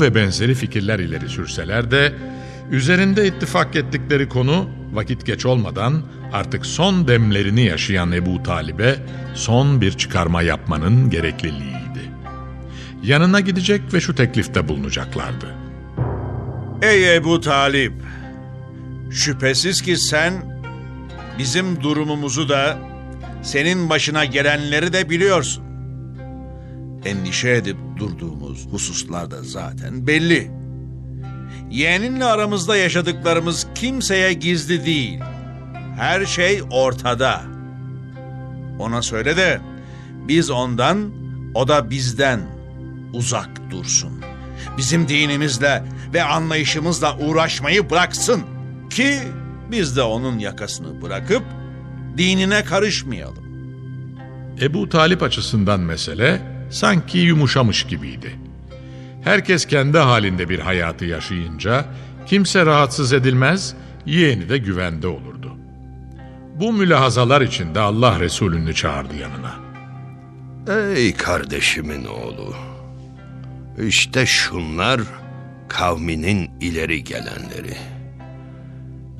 ve benzeri fikirler ileri sürseler de üzerinde ittifak ettikleri konu vakit geç olmadan artık son demlerini yaşayan Ebu Talib'e son bir çıkarma yapmanın gerekliliğiydi. Yanına gidecek ve şu teklifte bulunacaklardı. Ey Ebu Talip! Şüphesiz ki sen bizim durumumuzu da senin başına gelenleri de biliyorsun. Endişe edip durduğumuz hususlar da zaten belli. Yeğeninle aramızda yaşadıklarımız kimseye gizli değil. Her şey ortada. Ona söyle de biz ondan, o da bizden uzak dursun. Bizim dinimizle ve anlayışımızla uğraşmayı bıraksın ki biz de onun yakasını bırakıp dinine karışmayalım. Ebu Talip açısından mesele sanki yumuşamış gibiydi. Herkes kendi halinde bir hayatı yaşayınca kimse rahatsız edilmez, yeğeni de güvende olurdu. Bu mülahazalar içinde Allah Resulü'nü çağırdı yanına. Ey kardeşimin oğlu. İşte şunlar kavminin ileri gelenleri.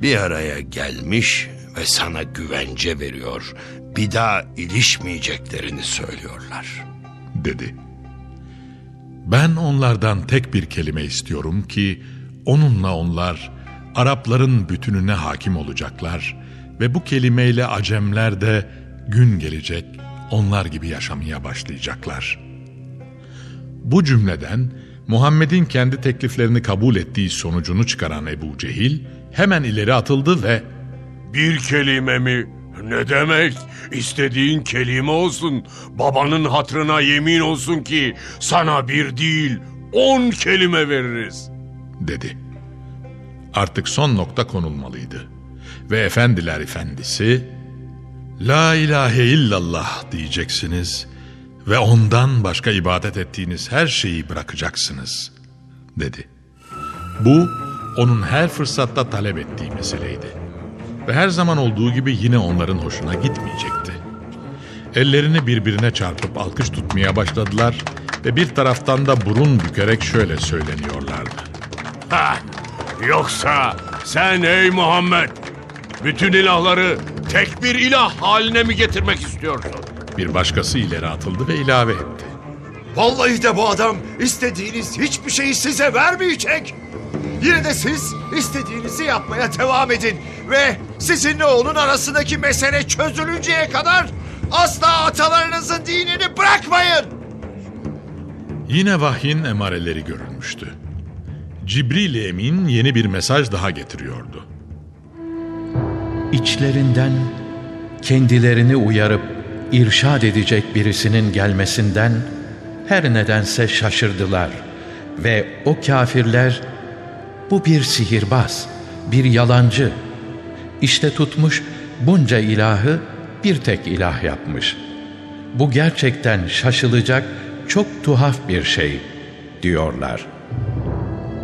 Bir araya gelmiş ve sana güvence veriyor. Bir daha ilişmeyeceklerini söylüyorlar. Dedi. Ben onlardan tek bir kelime istiyorum ki onunla onlar Arapların bütününe hakim olacaklar ve bu kelimeyle Acemler de gün gelecek onlar gibi yaşamaya başlayacaklar. Bu cümleden Muhammed'in kendi tekliflerini kabul ettiği sonucunu çıkaran Ebu Cehil hemen ileri atıldı ve Bir kelime mi? Ne demek? İstediğin kelime olsun. Babanın hatrına yemin olsun ki sana bir değil on kelime veririz. dedi. Artık son nokta konulmalıydı. Ve efendiler efendisi, La ilahe illallah diyeceksiniz ve ondan başka ibadet ettiğiniz her şeyi bırakacaksınız, dedi. Bu, onun her fırsatta talep ettiği meseleydi. Ve her zaman olduğu gibi yine onların hoşuna gitmeyecekti. Ellerini birbirine çarpıp alkış tutmaya başladılar ve bir taraftan da burun bükerek şöyle söyleniyorlardı. Ha, yoksa sen ey Muhammed bütün ilahları tek bir ilah haline mi getirmek istiyorsun? Bir başkası ileri atıldı ve ilave etti. Vallahi de bu adam istediğiniz hiçbir şeyi size vermeyecek. Yine de siz istediğinizi yapmaya devam edin ve sizinle onun arasındaki mesele çözülünceye kadar asla atalarınızın dinini bırakmayın. Yine vahyin emareleri görülmüştü. Cibril Emin yeni bir mesaj daha getiriyordu. İçlerinden kendilerini uyarıp irşad edecek birisinin gelmesinden her nedense şaşırdılar ve o kafirler bu bir sihirbaz, bir yalancı. İşte tutmuş bunca ilahı bir tek ilah yapmış. Bu gerçekten şaşılacak çok tuhaf bir şey diyorlar.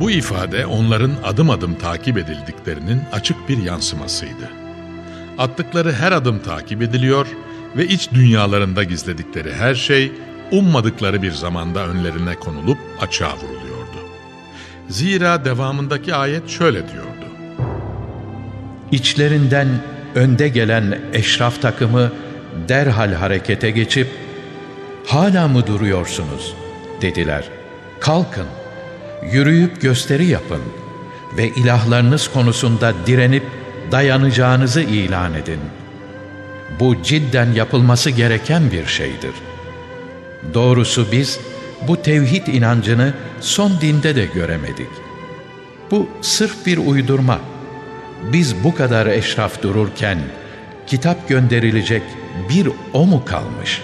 Bu ifade onların adım adım takip edildiklerinin açık bir yansımasıydı. Attıkları her adım takip ediliyor ve iç dünyalarında gizledikleri her şey ummadıkları bir zamanda önlerine konulup açığa vuruluyordu. Zira devamındaki ayet şöyle diyordu. İçlerinden önde gelen eşraf takımı derhal harekete geçip ''Hala mı duruyorsunuz?'' dediler. ''Kalkın, yürüyüp gösteri yapın ve ilahlarınız konusunda direnip dayanacağınızı ilan edin. Bu cidden yapılması gereken bir şeydir. Doğrusu biz bu tevhid inancını son dinde de göremedik. Bu sırf bir uydurma. Biz bu kadar eşraf dururken kitap gönderilecek bir o mu kalmış?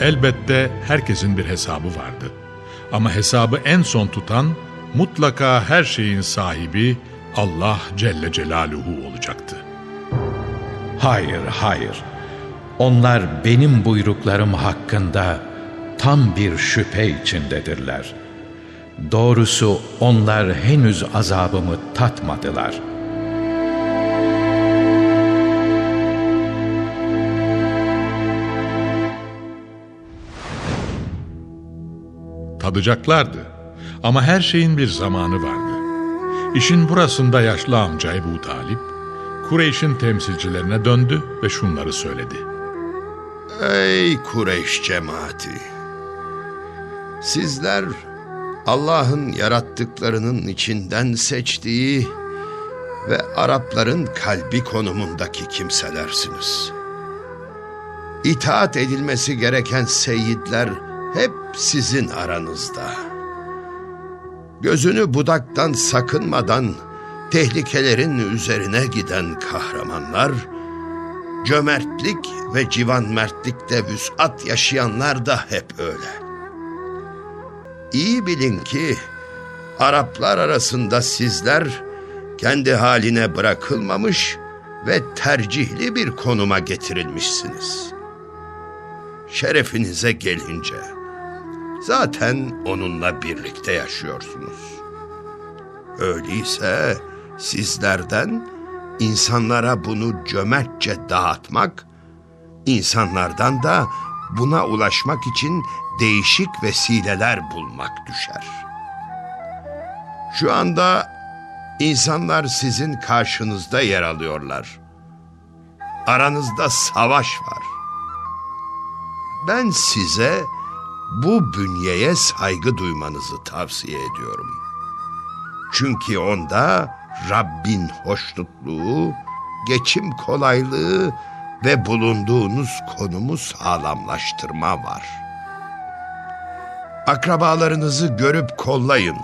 Elbette herkesin bir hesabı vardı. Ama hesabı en son tutan mutlaka her şeyin sahibi Allah Celle Celaluhu olacaktı. Hayır, hayır. Onlar benim buyruklarım hakkında tam bir şüphe içindedirler. Doğrusu onlar henüz azabımı tatmadılar. Tadacaklardı. Ama her şeyin bir zamanı vardı. İşin burasında yaşlı amca Ebu Talip, Kureyş'in temsilcilerine döndü ve şunları söyledi. Ey Kureyş cemaati! Sizler Allah'ın yarattıklarının içinden seçtiği ve Arapların kalbi konumundaki kimselersiniz. İtaat edilmesi gereken seyitler hep sizin aranızda. Gözünü budaktan sakınmadan tehlikelerin üzerine giden kahramanlar, cömertlik ve civan mertlikte vüsat yaşayanlar da hep öyle. İyi bilin ki Araplar arasında sizler kendi haline bırakılmamış ve tercihli bir konuma getirilmişsiniz. Şerefinize gelince zaten onunla birlikte yaşıyorsunuz. Öyleyse sizlerden insanlara bunu cömertçe dağıtmak, insanlardan da buna ulaşmak için değişik vesileler bulmak düşer. Şu anda insanlar sizin karşınızda yer alıyorlar. Aranızda savaş var. Ben size bu bünyeye saygı duymanızı tavsiye ediyorum. Çünkü onda Rabbin hoşnutluğu, geçim kolaylığı ve bulunduğunuz konumu sağlamlaştırma var. Akrabalarınızı görüp kollayın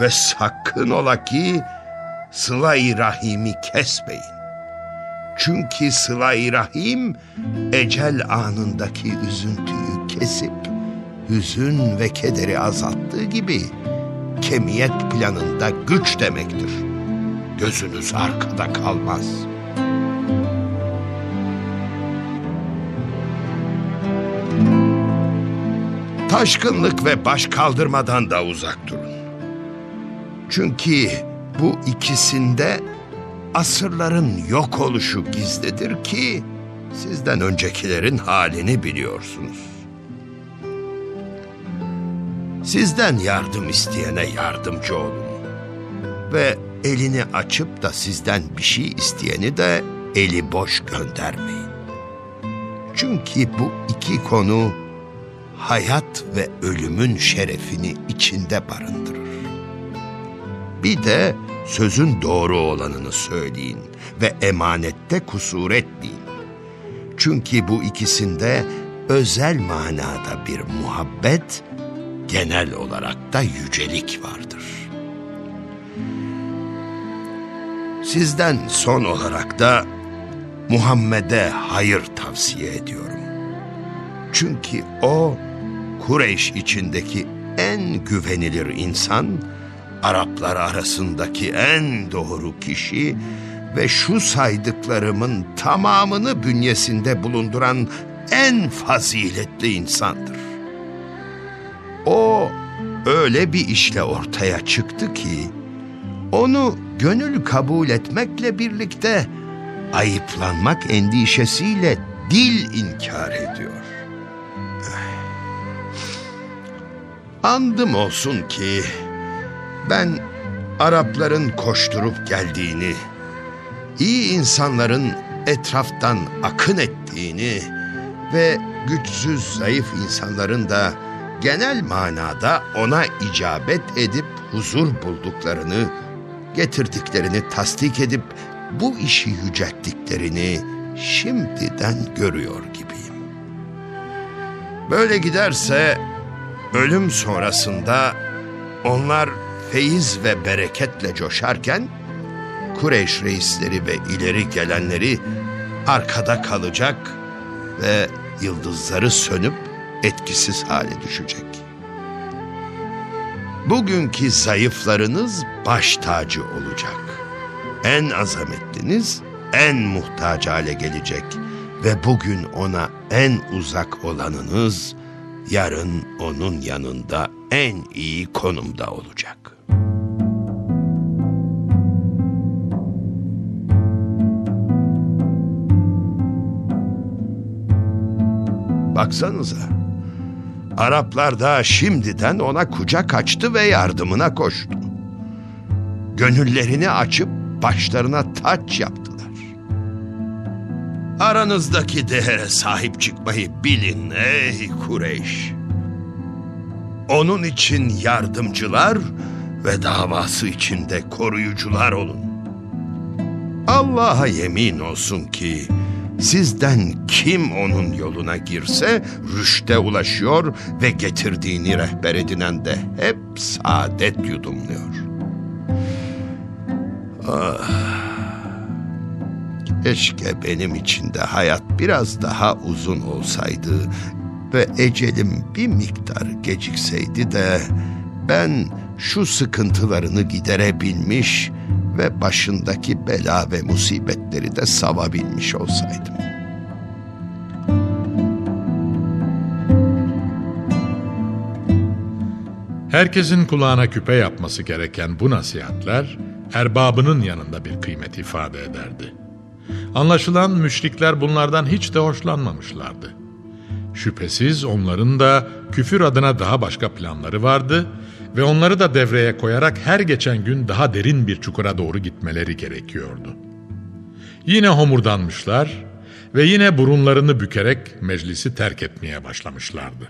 ve sakın ola ki sıla-i rahimi kesmeyin. Çünkü sıla-i rahim ecel anındaki üzüntüyü kesip hüzün ve kederi azalttığı gibi kemiyet planında güç demektir. Gözünüz arkada kalmaz. Taşkınlık ve baş kaldırmadan da uzak durun. Çünkü bu ikisinde asırların yok oluşu gizlidir ki sizden öncekilerin halini biliyorsunuz. Sizden yardım isteyene yardımcı olun. Ve elini açıp da sizden bir şey isteyeni de eli boş göndermeyin. Çünkü bu iki konu hayat ve ölümün şerefini içinde barındırır. Bir de sözün doğru olanını söyleyin ve emanette kusur etmeyin. Çünkü bu ikisinde özel manada bir muhabbet, genel olarak da yücelik vardır. Sizden son olarak da Muhammed'e hayır tavsiye ediyorum. Çünkü o Kureyş içindeki en güvenilir insan, Araplar arasındaki en doğru kişi ve şu saydıklarımın tamamını bünyesinde bulunduran en faziletli insandır. O öyle bir işle ortaya çıktı ki onu gönül kabul etmekle birlikte ayıplanmak endişesiyle dil inkar ediyor. Andım olsun ki ben Arapların koşturup geldiğini, iyi insanların etraftan akın ettiğini ve güçsüz zayıf insanların da genel manada ona icabet edip huzur bulduklarını, getirdiklerini tasdik edip bu işi yücelttiklerini şimdiden görüyor gibiyim. Böyle giderse ölüm sonrasında onlar feyiz ve bereketle coşarken Kureyş reisleri ve ileri gelenleri arkada kalacak ve yıldızları sönüp etkisiz hale düşecek. Bugünkü zayıflarınız baş tacı olacak. En azametliniz en muhtaç hale gelecek ve bugün ona en uzak olanınız yarın onun yanında en iyi konumda olacak. Baksanıza. Araplar da şimdiden ona kucak açtı ve yardımına koştu. Gönüllerini açıp başlarına taç yaptılar. Aranızdaki değere sahip çıkmayı bilin ey Kureyş. Onun için yardımcılar ve davası için de koruyucular olun. Allah'a yemin olsun ki sizden kim onun yoluna girse rüşte ulaşıyor ve getirdiğini rehber edinen de hep saadet yudumluyor. Ah. Keşke benim için de hayat biraz daha uzun olsaydı ve ecelim bir miktar gecikseydi de ben şu sıkıntılarını giderebilmiş ve başındaki bela ve musibetleri de savabilmiş olsaydım. Herkesin kulağına küpe yapması gereken bu nasihatler erbabının yanında bir kıymet ifade ederdi. Anlaşılan müşrikler bunlardan hiç de hoşlanmamışlardı. Şüphesiz onların da küfür adına daha başka planları vardı ve onları da devreye koyarak her geçen gün daha derin bir çukura doğru gitmeleri gerekiyordu. Yine homurdanmışlar ve yine burunlarını bükerek meclisi terk etmeye başlamışlardı.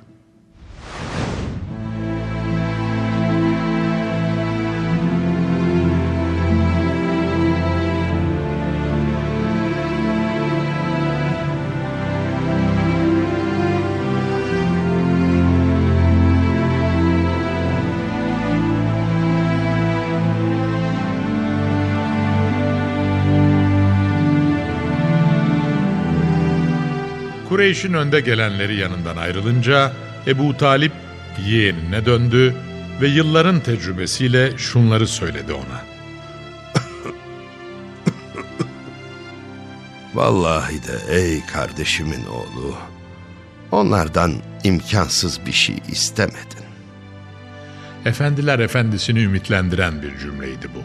Kureyş'in önde gelenleri yanından ayrılınca Ebu Talip yeğenine döndü ve yılların tecrübesiyle şunları söyledi ona. Vallahi de ey kardeşimin oğlu, onlardan imkansız bir şey istemedin. Efendiler efendisini ümitlendiren bir cümleydi bu.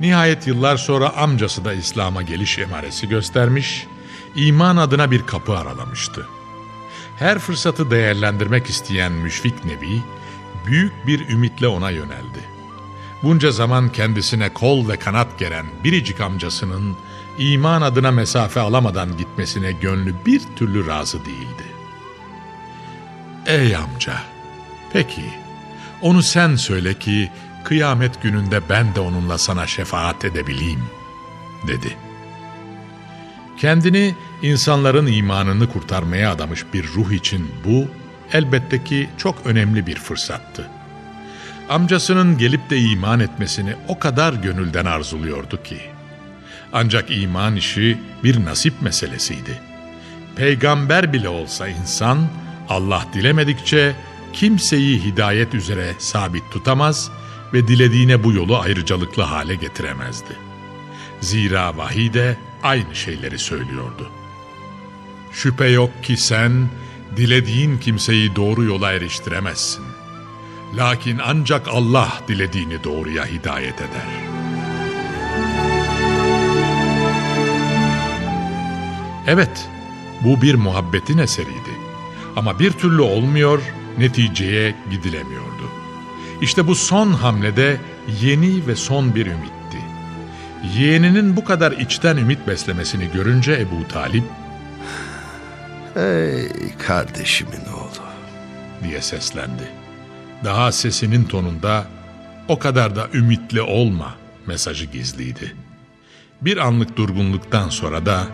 Nihayet yıllar sonra amcası da İslam'a geliş emaresi göstermiş, iman adına bir kapı aralamıştı. Her fırsatı değerlendirmek isteyen müşfik Nebi, büyük bir ümitle ona yöneldi. Bunca zaman kendisine kol ve kanat geren biricik amcasının iman adına mesafe alamadan gitmesine gönlü bir türlü razı değildi. Ey amca, peki onu sen söyle ki kıyamet gününde ben de onunla sana şefaat edebileyim, dedi. Kendini insanların imanını kurtarmaya adamış bir ruh için bu elbette ki çok önemli bir fırsattı. Amcasının gelip de iman etmesini o kadar gönülden arzuluyordu ki. Ancak iman işi bir nasip meselesiydi. Peygamber bile olsa insan Allah dilemedikçe kimseyi hidayet üzere sabit tutamaz ve dilediğine bu yolu ayrıcalıklı hale getiremezdi. Zira vahiy de aynı şeyleri söylüyordu. Şüphe yok ki sen dilediğin kimseyi doğru yola eriştiremezsin. Lakin ancak Allah dilediğini doğruya hidayet eder. Evet, bu bir muhabbetin eseriydi. Ama bir türlü olmuyor, neticeye gidilemiyordu. İşte bu son hamlede yeni ve son bir ümitti. Yeğeninin bu kadar içten ümit beslemesini görünce Ebu Talip Ey kardeşimin oğlu. diye seslendi. Daha sesinin tonunda o kadar da ümitli olma mesajı gizliydi. Bir anlık durgunluktan sonra da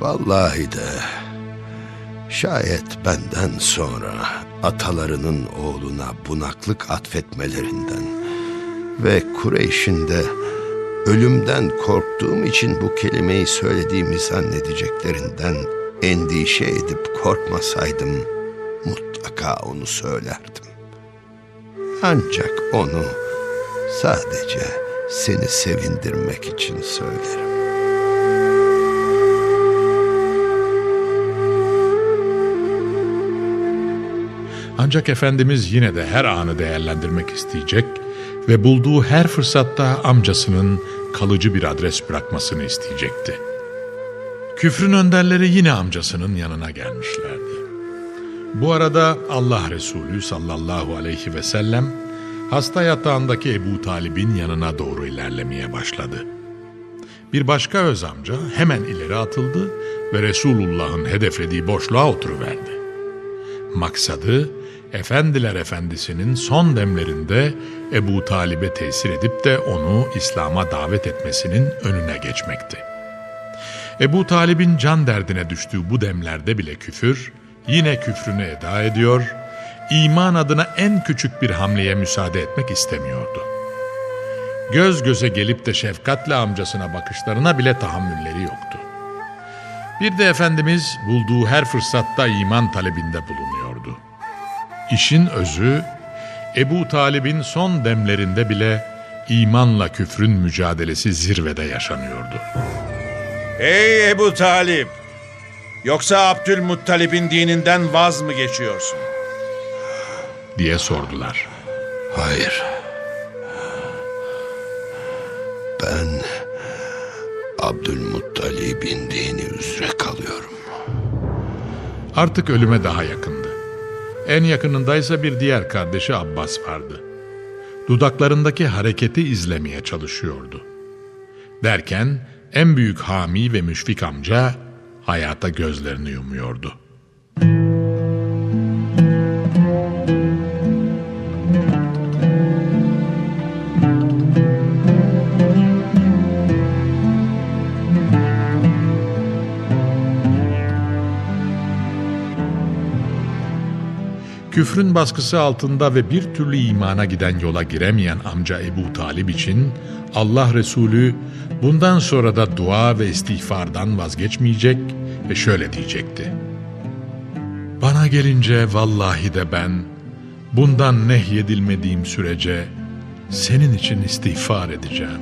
Vallahi de şayet benden sonra atalarının oğluna bunaklık atfetmelerinden ve Kureyş'in de ölümden korktuğum için bu kelimeyi söylediğimi zannedeceklerinden endişe edip korkmasaydım mutlaka onu söylerdim. Ancak onu sadece seni sevindirmek için söylerim. ancak Efendimiz yine de her anı değerlendirmek isteyecek ve bulduğu her fırsatta amcasının kalıcı bir adres bırakmasını isteyecekti. Küfrün önderleri yine amcasının yanına gelmişlerdi. Bu arada Allah Resulü sallallahu aleyhi ve sellem hasta yatağındaki Ebu Talib'in yanına doğru ilerlemeye başladı. Bir başka öz amca hemen ileri atıldı ve Resulullah'ın hedeflediği boşluğa oturuverdi. Maksadı Efendiler Efendisi'nin son demlerinde Ebu Talib'e tesir edip de onu İslam'a davet etmesinin önüne geçmekti. Ebu Talib'in can derdine düştüğü bu demlerde bile küfür, yine küfrünü eda ediyor, iman adına en küçük bir hamleye müsaade etmek istemiyordu. Göz göze gelip de şefkatle amcasına bakışlarına bile tahammülleri yoktu. Bir de Efendimiz bulduğu her fırsatta iman talebinde bulunuyordu. İşin özü, Ebu Talib'in son demlerinde bile imanla küfrün mücadelesi zirvede yaşanıyordu. Ey Ebu Talip! Yoksa Abdülmuttalib'in dininden vaz mı geçiyorsun? diye sordular. Hayır. Ben Abdülmuttalib'in dini üzere kalıyorum. Artık ölüme daha yakındı. En yakınındaysa bir diğer kardeşi Abbas vardı. Dudaklarındaki hareketi izlemeye çalışıyordu. Derken en büyük hami ve müşfik amca hayata gözlerini yumuyordu. Küfrün baskısı altında ve bir türlü imana giden yola giremeyen amca Ebu Talib için Allah Resulü bundan sonra da dua ve istiğfardan vazgeçmeyecek ve şöyle diyecekti. Bana gelince vallahi de ben bundan nehyedilmediğim sürece senin için istiğfar edeceğim.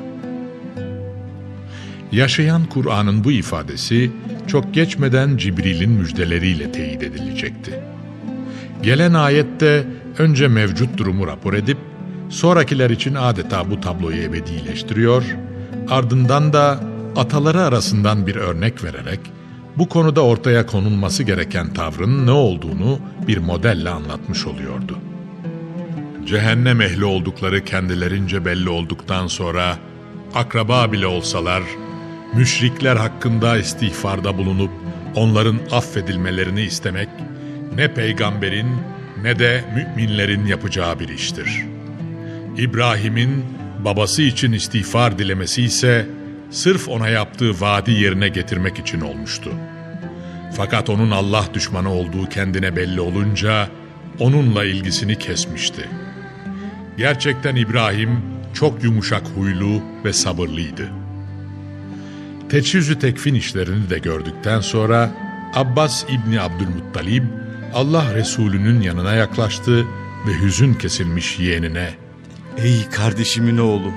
Yaşayan Kur'an'ın bu ifadesi çok geçmeden Cibril'in müjdeleriyle teyit edilecekti. Gelen ayette önce mevcut durumu rapor edip sonrakiler için adeta bu tabloyu ebedileştiriyor, ardından da ataları arasından bir örnek vererek bu konuda ortaya konulması gereken tavrın ne olduğunu bir modelle anlatmış oluyordu. Cehennem ehli oldukları kendilerince belli olduktan sonra akraba bile olsalar müşrikler hakkında istiğfarda bulunup onların affedilmelerini istemek ne peygamberin ne de müminlerin yapacağı bir iştir. İbrahim'in babası için istiğfar dilemesi ise sırf ona yaptığı vaadi yerine getirmek için olmuştu. Fakat onun Allah düşmanı olduğu kendine belli olunca onunla ilgisini kesmişti. Gerçekten İbrahim çok yumuşak huylu ve sabırlıydı. Teçhizü tekfin işlerini de gördükten sonra Abbas İbni Abdülmuttalib Allah Resulü'nün yanına yaklaştı ve hüzün kesilmiş yeğenine Ey kardeşimin oğlu.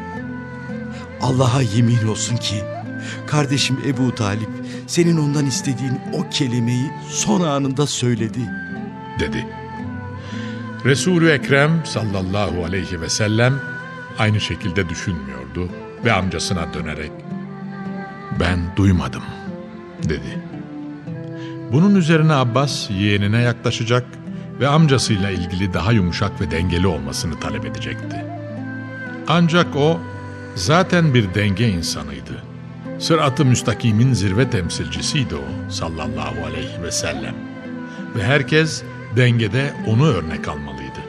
Allah'a yemin olsun ki kardeşim Ebu Talip senin ondan istediğin o kelimeyi son anında söyledi. dedi. Resulü Ekrem sallallahu aleyhi ve sellem aynı şekilde düşünmüyordu ve amcasına dönerek ben duymadım dedi. Bunun üzerine Abbas yeğenine yaklaşacak ve amcasıyla ilgili daha yumuşak ve dengeli olmasını talep edecekti. Ancak o zaten bir denge insanıydı. Sırat-ı müstakimin zirve temsilcisiydi o sallallahu aleyhi ve sellem. Ve herkes dengede onu örnek almalıydı.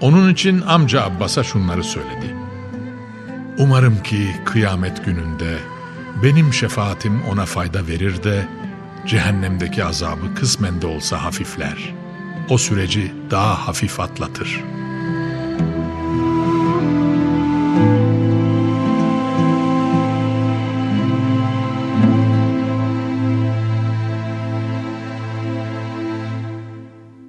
Onun için amca Abbas'a şunları söyledi. Umarım ki kıyamet gününde benim şefaatim ona fayda verir de cehennemdeki azabı kısmen de olsa hafifler. O süreci daha hafif atlatır.''